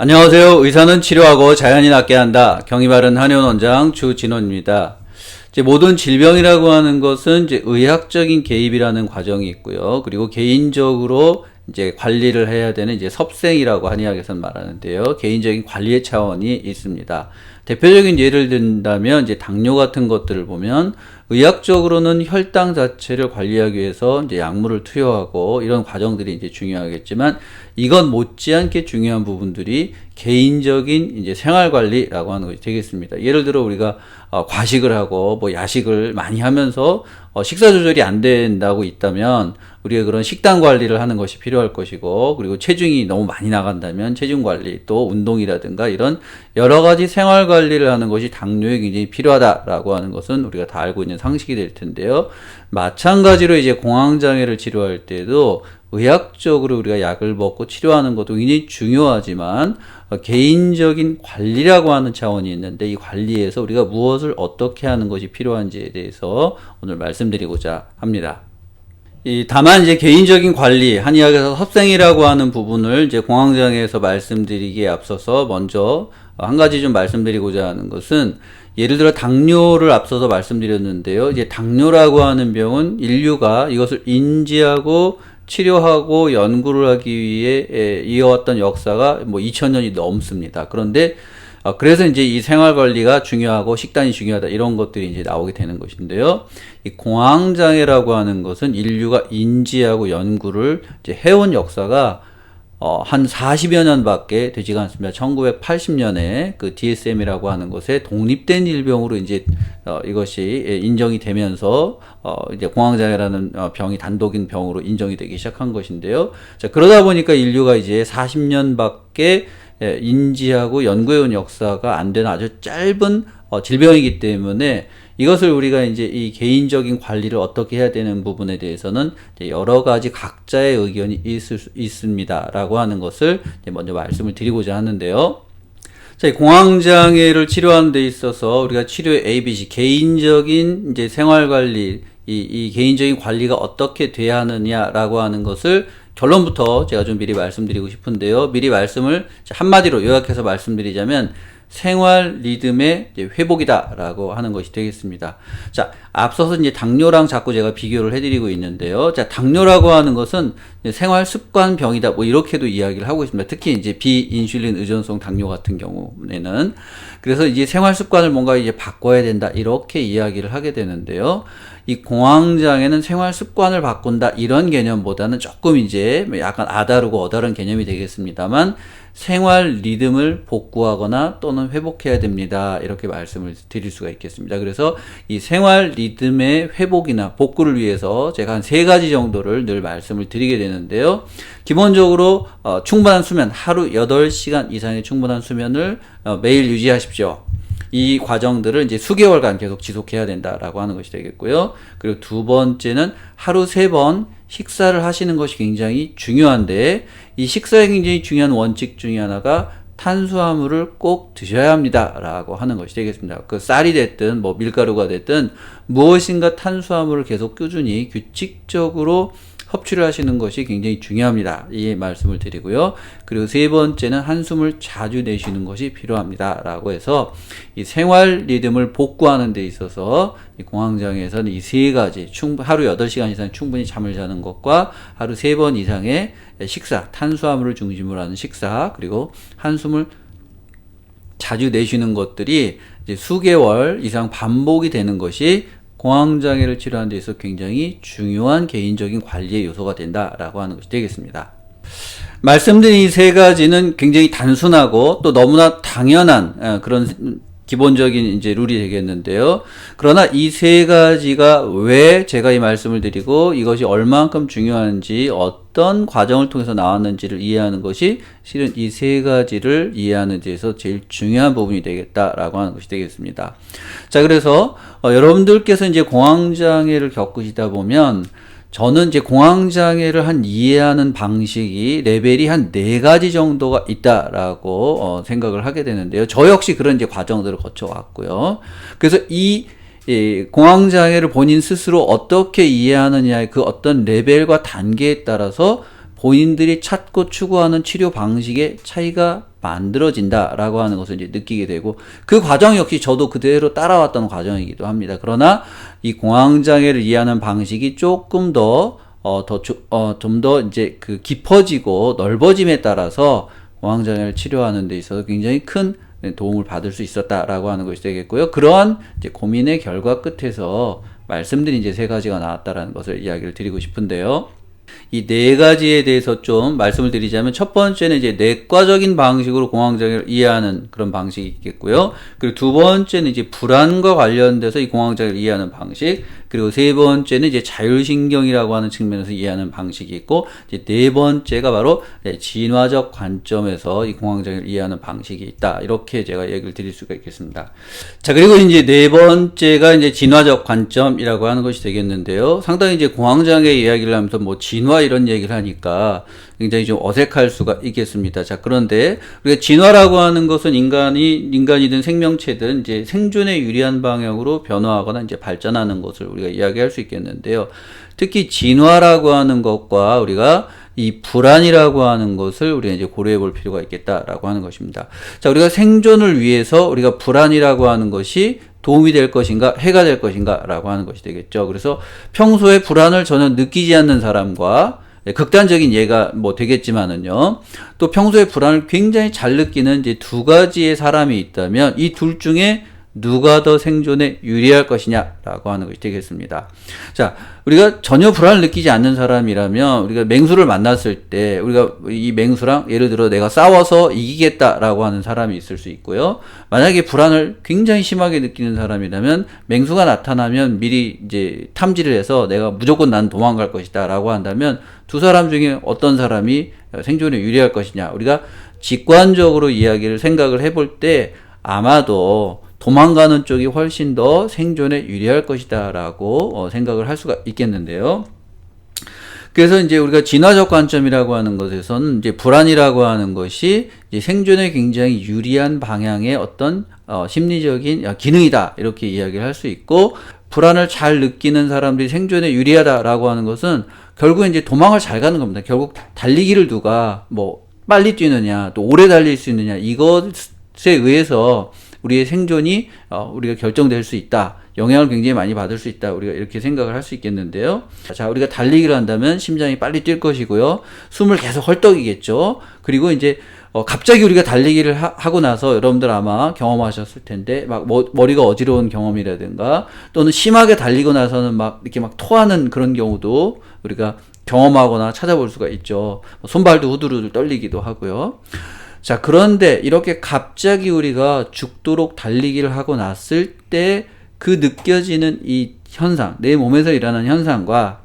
안녕하세요. 의사는 치료하고 자연이 낫게 한다. 경이 바른 한의원 원장 주진원입니다. 이제 모든 질병이라고 하는 것은 이제 의학적인 개입이라는 과정이 있고요. 그리고 개인적으로 이제 관리를 해야 되는 이제 섭생이라고 한의학에서는 말하는데요. 개인적인 관리의 차원이 있습니다. 대표적인 예를 든다면 이제 당뇨 같은 것들을 보면 의학적으로는 혈당 자체를 관리하기 위해서 이제 약물을 투여하고 이런 과정들이 이제 중요하겠지만 이건 못지않게 중요한 부분들이 개인적인 이제 생활 관리라고 하는 것이 되겠습니다. 예를 들어 우리가 어, 과식을 하고 뭐 야식을 많이 하면서 어, 식사 조절이 안 된다고 있다면 우리가 그런 식단 관리를 하는 것이 필요할 것이고 그리고 체중이 너무 많이 나간다면 체중 관리 또 운동이라든가 이런 여러 가지 생활 관리를 하는 것이 당뇨에 굉장히 필요하다라고 하는 것은 우리가 다 알고 있는 상식이 될 텐데요. 마찬가지로 이제 공황 장애를 치료할 때도 의학적으로 우리가 약을 먹고 치료하는 것도 굉장히 중요하지만 어, 개인적인 관리라고 하는 차원이 있는데 이 관리에서 우리가 무엇을 어떻게 하는 것이 필요한지에 대해서 오늘 말씀드리고자 합니다. 이 다만 이제 개인적인 관리 한의학에서 섭생이라고 하는 부분을 이제 공황장애에서 말씀드리기에 앞서서 먼저 한 가지 좀 말씀드리고자 하는 것은 예를 들어 당뇨를 앞서서 말씀드렸는데요. 이제 당뇨라고 하는 병은 인류가 이것을 인지하고 치료하고 연구를 하기 위해 이어왔던 역사가 뭐 2000년이 넘습니다. 그런데 어, 그래서 이제 이 생활 관리가 중요하고 식단이 중요하다 이런 것들이 이제 나오게 되는 것인데요. 이 공황 장애라고 하는 것은 인류가 인지하고 연구를 이제 해온 역사가 어, 한 40여 년밖에 되지가 않습니다. 1980년에 그 DSM이라고 하는 것에 독립된 질병으로 이제 어, 이것이 예, 인정이 되면서 어, 이제 공황장애라는 어, 병이 단독인 병으로 인정이 되기 시작한 것인데요. 자, 그러다 보니까 인류가 이제 40년밖에 예, 인지하고 연구해온 역사가 안 되는 아주 짧은 어, 질병이기 때문에 이것을 우리가 이제 이 개인적인 관리를 어떻게 해야 되는 부분에 대해서는 여러 가지 각자의 의견이 있을 수 있습니다라고 하는 것을 먼저 말씀을 드리고자 하는데요. 자, 공황장애를 치료하는 데 있어서 우리가 치료의 ABC, 개인적인 이제 생활 관리, 이, 이 개인적인 관리가 어떻게 돼야 하느냐라고 하는 것을 결론부터 제가 좀 미리 말씀드리고 싶은데요. 미리 말씀을 한마디로 요약해서 말씀드리자면 생활 리듬의 회복이다라고 하는 것이 되겠습니다. 자, 앞서서 이제 당뇨랑 자꾸 제가 비교를 해드리고 있는데요. 자, 당뇨라고 하는 것은 생활 습관 병이다. 뭐 이렇게도 이야기를 하고 있습니다. 특히 이제 비인슐린 의존성 당뇨 같은 경우에는 그래서 이제 생활 습관을 뭔가 이제 바꿔야 된다. 이렇게 이야기를 하게 되는데요. 이 공황장애는 생활 습관을 바꾼다 이런 개념보다는 조금 이제 약간 아다르고 어다른 개념이 되겠습니다만 생활 리듬을 복구하거나 또는 회복해야 됩니다. 이렇게 말씀을 드릴 수가 있겠습니다. 그래서 이 생활 리듬의 회복이나 복구를 위해서 제가 한 세 가지 정도를 늘 말씀을 드리게 되는데요. 기본적으로 어, 충분한 수면, 하루 8시간 이상의 충분한 수면을 어, 매일 유지하십시오. 이 과정들을 이제 수개월간 계속 지속해야 된다라고 하는 것이 되겠고요. 그리고 두 번째는 하루 세 번 식사를 하시는 것이 굉장히 중요한데 이 식사에 굉장히 중요한 원칙 중에 하나가 탄수화물을 꼭 드셔야 합니다라고 하는 것이 되겠습니다. 그 쌀이 됐든 뭐 밀가루가 됐든 무엇인가 탄수화물을 계속 꾸준히 규칙적으로 섭취를 하시는 것이 굉장히 중요합니다. 이 말씀을 드리고요. 그리고 세 번째는 한숨을 자주 내쉬는 것이 필요합니다. 라고 해서 이 생활 리듬을 복구하는 데 있어서 이 공황장애에서는 이 세 가지 하루 8시간 이상 충분히 잠을 자는 것과 하루 세 번 이상의 식사, 탄수화물을 중심으로 하는 식사, 그리고 한숨을 자주 내쉬는 것들이 수개월 이상 반복이 되는 것이 공황장애를 치료하는 데 있어서 굉장히 중요한 개인적인 관리의 요소가 된다라고 하는 것이 되겠습니다. 말씀드린 이 세 가지는 굉장히 단순하고 또 너무나 당연한 어, 그런 기본적인 이제 룰이 되겠는데요. 그러나 이 세 가지가 왜 제가 이 말씀을 드리고 이것이 얼만큼 중요한지 어떤 과정을 통해서 나왔는지를 이해하는 것이 실은 이 세 가지를 이해하는 데서 제일 중요한 부분이 되겠다라고 하는 것이 되겠습니다. 자, 그래서 어, 여러분들께서 이제 공황장애를 겪으시다 보면 저는 이제 공황장애를 한 이해하는 방식이 레벨이 한 네 가지 정도가 있다라고 어, 생각을 하게 되는데요. 저 역시 그런 이제 과정들을 거쳐왔고요. 그래서 이이 공황장애를 본인 스스로 어떻게 이해하느냐의 그 어떤 레벨과 단계에 따라서 본인들이 찾고 추구하는 치료 방식의 차이가 만들어진다라고 하는 것을 이제 느끼게 되고 그 과정 역시 저도 그대로 따라왔던 과정이기도 합니다. 그러나 이 공황 장애를 이해하는 방식이 조금 더 어, 더, 어, 좀더 이제 그 깊어지고 넓어짐에 따라서 공황 장애를 치료하는 데 있어서 굉장히 큰 도움을 받을 수 있었다라고 하는 것이 되겠고요. 그러한 이제 고민의 결과 끝에서 말씀드린 이제 세 가지가 나왔다라는 것을 이야기를 드리고 싶은데요. 이 네 가지에 대해서 좀 말씀을 드리자면 첫 번째는 이제 내과적인 방식으로 공황장애를 이해하는 그런 방식이 있겠고요. 그리고 두 번째는 이제 불안과 관련돼서 이 공황장애를 이해하는 방식. 그리고 세 번째는 이제 자율신경이라고 하는 측면에서 이해하는 방식이 있고, 이제 네 번째가 바로 네, 진화적 관점에서 이 공황장애를 이해하는 방식이 있다. 이렇게 제가 얘기를 드릴 수가 있겠습니다. 자, 그리고 이제 네 번째가 이제 진화적 관점이라고 하는 것이 되겠는데요. 상당히 이제 공황장애 이야기를 하면서 뭐 진화 이런 얘기를 하니까 굉장히 좀 어색할 수가 있겠습니다. 자, 그런데 우리가 진화라고 하는 것은 인간이 인간이든 생명체든 이제 생존에 유리한 방향으로 변화하거나 이제 발전하는 것을 우리가 이야기할 수 있겠는데요. 특히 진화라고 하는 것과 우리가 이 불안이라고 하는 것을 우리가 이제 고려해 볼 필요가 있겠다라고 하는 것입니다. 자, 우리가 생존을 위해서 우리가 불안이라고 하는 것이 도움이 될 것인가, 해가 될 것인가 라고 하는 것이 되겠죠. 그래서 평소에 불안을 전혀 느끼지 않는 사람과 예, 극단적인 예가 뭐 되겠지만은요. 또 평소에 불안을 굉장히 잘 느끼는 이제 두 가지의 사람이 있다면 이 둘 중에 누가 더 생존에 유리할 것이냐라고 하는 것이 되겠습니다. 자, 우리가 전혀 불안을 느끼지 않는 사람이라면 우리가 맹수를 만났을 때 우리가 이 맹수랑 예를 들어 내가 싸워서 이기겠다라고 하는 사람이 있을 수 있고요. 만약에 불안을 굉장히 심하게 느끼는 사람이라면 맹수가 나타나면 미리 이제 탐지를 해서 내가 무조건 난 도망갈 것이다라고 한다면 두 사람 중에 어떤 사람이 생존에 유리할 것이냐. 우리가 직관적으로 이야기를 생각을 해볼 때 아마도 도망가는 쪽이 훨씬 더 생존에 유리할 것이다라고 어, 생각을 할 수가 있겠는데요. 그래서 이제 우리가 진화적 관점이라고 하는 것에서는 이제 불안이라고 하는 것이 생존에 굉장히 유리한 방향의 어떤 어, 심리적인 기능이다 이렇게 이야기를 할 수 있고 불안을 잘 느끼는 사람들이 생존에 유리하다라고 하는 것은 결국 이제 도망을 잘 가는 겁니다. 결국 달리기를 누가 뭐 빨리 뛰느냐 또 오래 달릴 수 있느냐 이것에 의해서 우리의 생존이 어, 우리가 결정될 수 있다. 영향을 굉장히 많이 받을 수 있다. 우리가 이렇게 생각을 할 수 있겠는데요. 자, 우리가 달리기를 한다면 심장이 빨리 뛸 것이고요. 숨을 계속 헐떡이겠죠. 그리고 이제 어, 갑자기 우리가 달리기를 하, 고 나서 여러분들 아마 경험하셨을 텐데 막 머, 머리가 어지러운 경험이라든가 또는 심하게 달리고 나서는 막 이렇게 막 토하는 그런 경우도 우리가 경험하거나 찾아볼 수가 있죠. 손발도 후두루들 떨리기도 하고요. 자, 그런데 이렇게 갑자기 우리가 죽도록 달리기를 하고 났을 때 그 느껴지는 이 현상, 내 몸에서 일어나는 현상과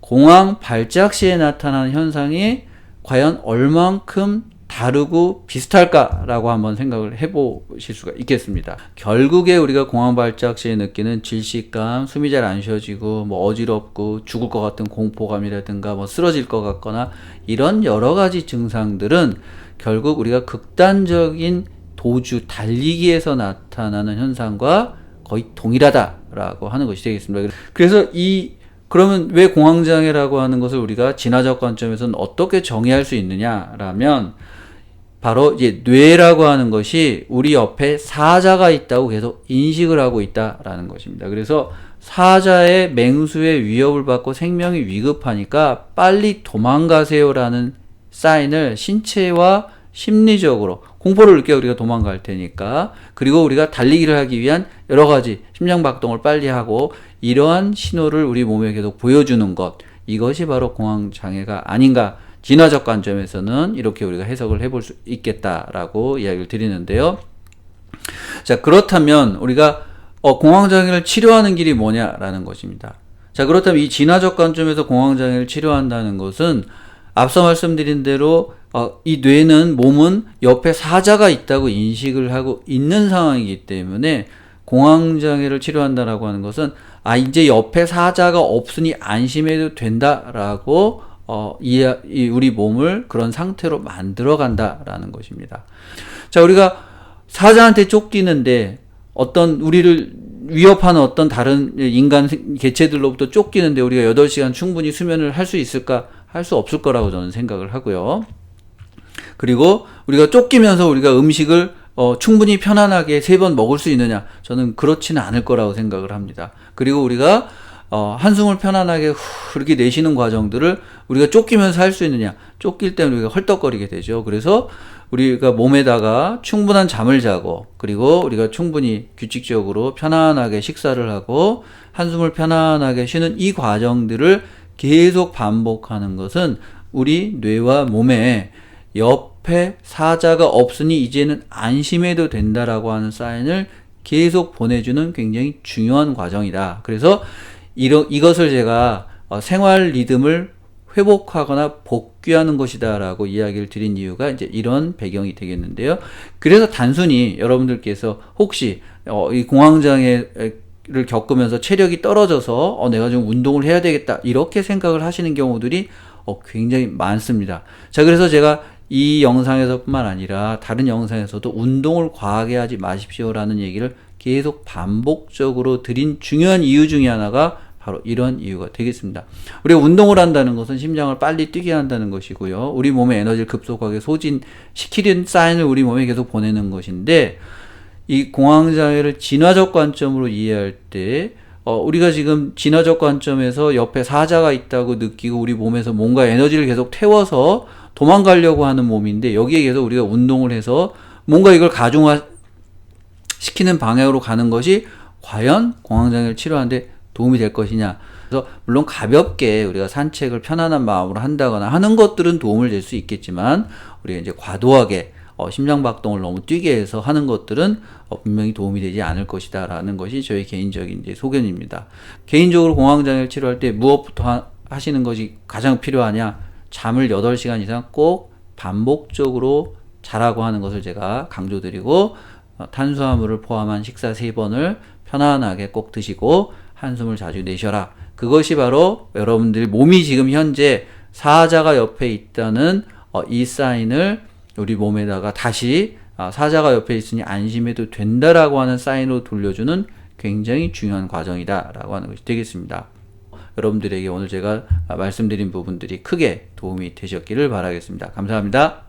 공황 발작 시에 나타나는 현상이 과연 얼만큼 다르고 비슷할까라고 한번 생각을 해보실 수가 있겠습니다. 결국에 우리가 공황 발작 시에 느끼는 질식감, 숨이 잘 안 쉬어지고 뭐 어지럽고 죽을 것 같은 공포감이라든가 뭐 쓰러질 것 같거나 이런 여러 가지 증상들은 결국 우리가 극단적인 도주 달리기에서 나타나는 현상과 거의 동일하다라고 하는 것이 되겠습니다. 그래서 이 그러면 왜 공황장애라고 하는 것을 우리가 진화적 관점에서는 어떻게 정의할 수 있느냐라면 바로 이제 뇌라고 하는 것이 우리 옆에 사자가 있다고 계속 인식을 하고 있다라는 것입니다. 그래서 사자의 맹수의 위협을 받고 생명이 위급하니까 빨리 도망가세요라는 사인을 신체와 심리적으로 공포를 느껴 우리가 도망갈 테니까 그리고 우리가 달리기를 하기 위한 여러 가지 심장 박동을 빨리 하고 이러한 신호를 우리 몸에 계속 보여주는 것 이것이 바로 공황 장애가 아닌가 진화적 관점에서는 이렇게 우리가 해석을 해볼 수 있겠다라고 이야기를 드리는데요. 자 그렇다면 우리가 어, 공황 장애를 치료하는 길이 뭐냐라는 것입니다. 자 그렇다면 이 진화적 관점에서 공황 장애를 치료한다는 것은 앞서 말씀드린 대로 어, 이 뇌는 몸은 옆에 사자가 있다고 인식을 하고 있는 상황이기 때문에 공황 장애를 치료한다라고 하는 것은 아 이제 옆에 사자가 없으니 안심해도 된다라고 어, 이, 이 우리 몸을 그런 상태로 만들어 간다라는 것입니다. 자 우리가 사자한테 쫓기는데 어떤 우리를 위협하는 어떤 다른 인간 개체들로부터 쫓기는데 우리가 8시간 충분히 수면을 할 수 있을까 할 수 없을 거라고 저는 생각을 하고요. 그리고 우리가 쫓기면서 우리가 음식을 어, 충분히 편안하게 세 번 먹을 수 있느냐? 저는 그렇지는 않을 거라고 생각을 합니다. 그리고 우리가 어, 한숨을 편안하게 후 이렇게 내쉬는 과정들을 우리가 쫓기면서 할 수 있느냐? 쫓길 때는 우리가 헐떡거리게 되죠. 그래서 우리가 몸에다가 충분한 잠을 자고 그리고 우리가 충분히 규칙적으로 편안하게 식사를 하고 한숨을 편안하게 쉬는 이 과정들을 계속 반복하는 것은 우리 뇌와 몸에 옆에 사자가 없으니 이제는 안심해도 된다라고 하는 사인을 계속 보내주는 굉장히 중요한 과정이다. 그래서 이러, 이것을 제가 어, 생활 리듬을 회복하거나 복귀하는 것이다라고 이야기를 드린 이유가 이제 이런 배경이 되겠는데요. 그래서 단순히 여러분들께서 혹시 어, 이 공황장애 를 겪으면서 체력이 떨어져서 어, 내가 좀 운동을 해야 되겠다 이렇게 생각을 하시는 경우들이 어, 굉장히 많습니다. 자, 그래서 제가 이 영상에서뿐만 아니라 다른 영상에서도 운동을 과하게 하지 마십시오라는 얘기를 계속 반복적으로 드린 중요한 이유 중에 하나가 바로 이런 이유가 되겠습니다. 우리가 운동을 한다는 것은 심장을 빨리 뛰게 한다는 것이고요. 우리 몸의 에너지를 급속하게 소진시키는 사인을 우리 몸에 계속 보내는 것인데 이 공황장애를 진화적 관점으로 이해할 때 어, 우리가 지금 진화적 관점에서 옆에 사자가 있다고 느끼고 우리 몸에서 뭔가 에너지를 계속 태워서 도망가려고 하는 몸인데 여기에 계속 우리가 운동을 해서 뭔가 이걸 가중화 시키는 방향으로 가는 것이 과연 공황장애를 치료하는데 도움이 될 것이냐. 그래서 물론 가볍게 우리가 산책을 편안한 마음으로 한다거나 하는 것들은 도움을 줄 수 있겠지만 우리가 이제 과도하게 어, 심장 박동을 너무 뛰게 해서 하는 것들은 어, 분명히 도움이 되지 않을 것이다 라는 것이 저희 개인적인 이제 소견입니다. 개인적으로 공황장애를 치료할 때 무엇부터 하, 하시는 것이 가장 필요하냐? 잠을 8시간 이상 꼭 반복적으로 자라고 하는 것을 제가 강조드리고 어, 탄수화물을 포함한 식사 3번을 편안하게 꼭 드시고 한숨을 자주 내셔라. 그것이 바로 여러분들이 몸이 지금 현재 사자가 옆에 있다는 어, 이 사인을 우리 몸에다가 다시 아, 사자가 옆에 있으니 안심해도 된다라고 하는 사인으로 돌려주는 굉장히 중요한 과정이다라고 하는 것이 되겠습니다. 여러분들에게 오늘 제가 말씀드린 부분들이 크게 도움이 되셨기를 바라겠습니다. 감사합니다.